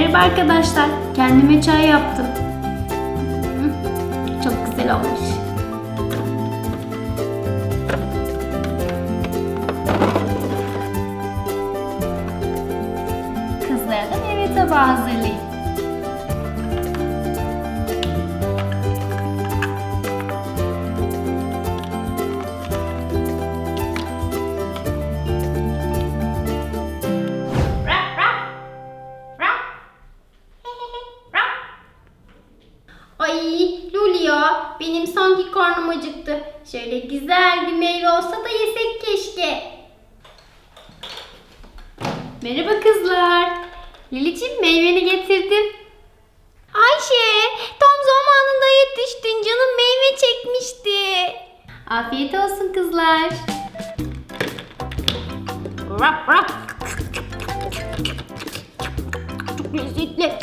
Merhaba arkadaşlar. Kendime çay yaptım. Çok güzel olmuş. Kızlara da meyve tabağı hazırlayayım. Acıktı. Şöyle güzel bir meyve olsa da yesek keşke. Merhaba kızlar. Lilicim meyveni getirdim. Ayşe tam zamanında yetiştin canım meyve çekmişti. Afiyet olsun kızlar. Rap rap. Çok lezzetli.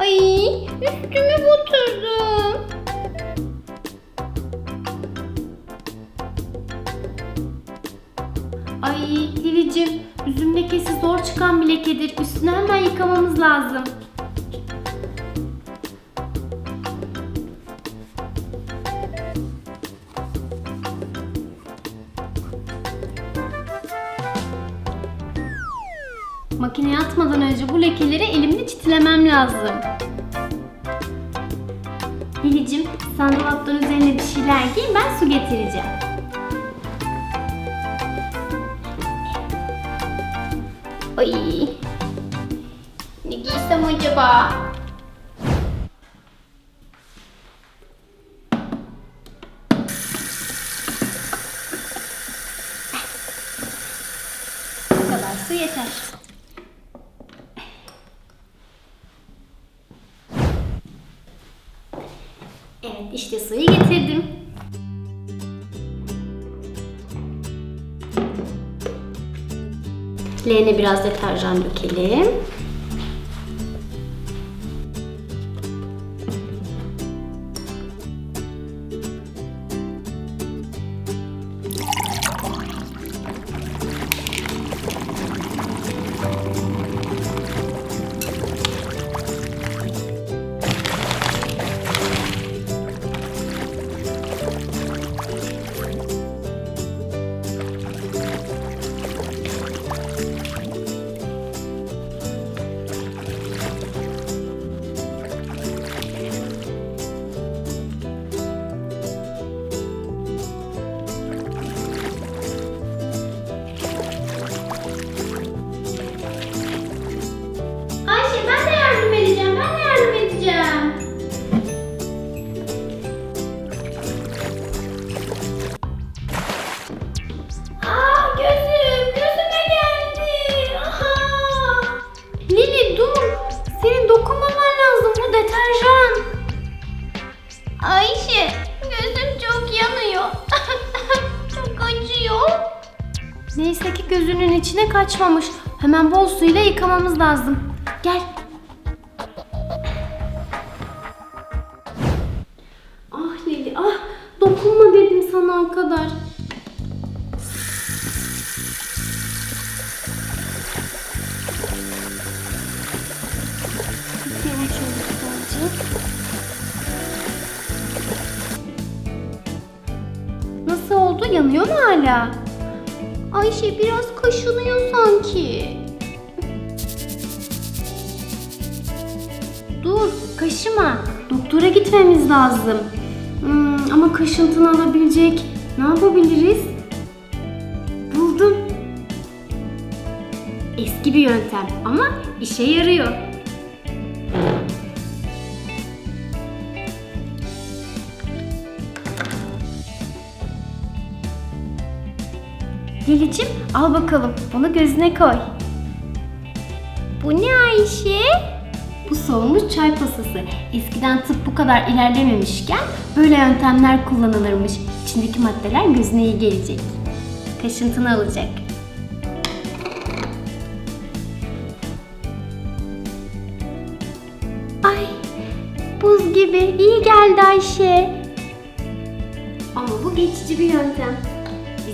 Ay üstümü batırdım. Ay Lilicim üzüm lekesi zor çıkan bir lekedir. Üstünü hemen yıkamamız lazım. Makineye atmadan önce bu lekeleri elimle çitilemem lazım. Lilicim sen dolaptan üzerine bir şeyler giy ben su getireceğim. Ay. Ne giysem acaba? Bu su yeter. Evet işte suyu getirdim. Leğene biraz deterjan dökelim. Neyse ki gözünün içine kaçmamış. Hemen bol suyla yıkamamız lazım. Gel. Ah Lili ah dokunma dedim sana o kadar. Yıkayalım şöyle güzelce. Nasıl oldu? Yanıyor mu hala? Ayşe biraz kaşınıyor sanki. Dur, kaşıma. Doktora gitmemiz lazım. Hmm, ama kaşıntını alabilecek ne yapabiliriz? Buldum. Eski bir yöntem ama işe yarıyor. Lilicim al bakalım bunu gözüne koy. Bu ne Ayşe? Bu soğumuş çay posası. Eskiden tıp bu kadar ilerlememişken böyle yöntemler kullanılırmış. İçindeki maddeler gözüne iyi gelecek. Kaşıntını alacak. Ay buz gibi iyi geldi Ayşe. Ama bu geçici bir yöntem.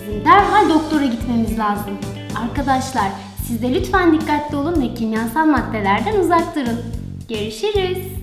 Bizim derhal doktora gitmemiz lazım. Arkadaşlar siz de lütfen dikkatli olun ve kimyasal maddelerden uzak durun. Görüşürüz.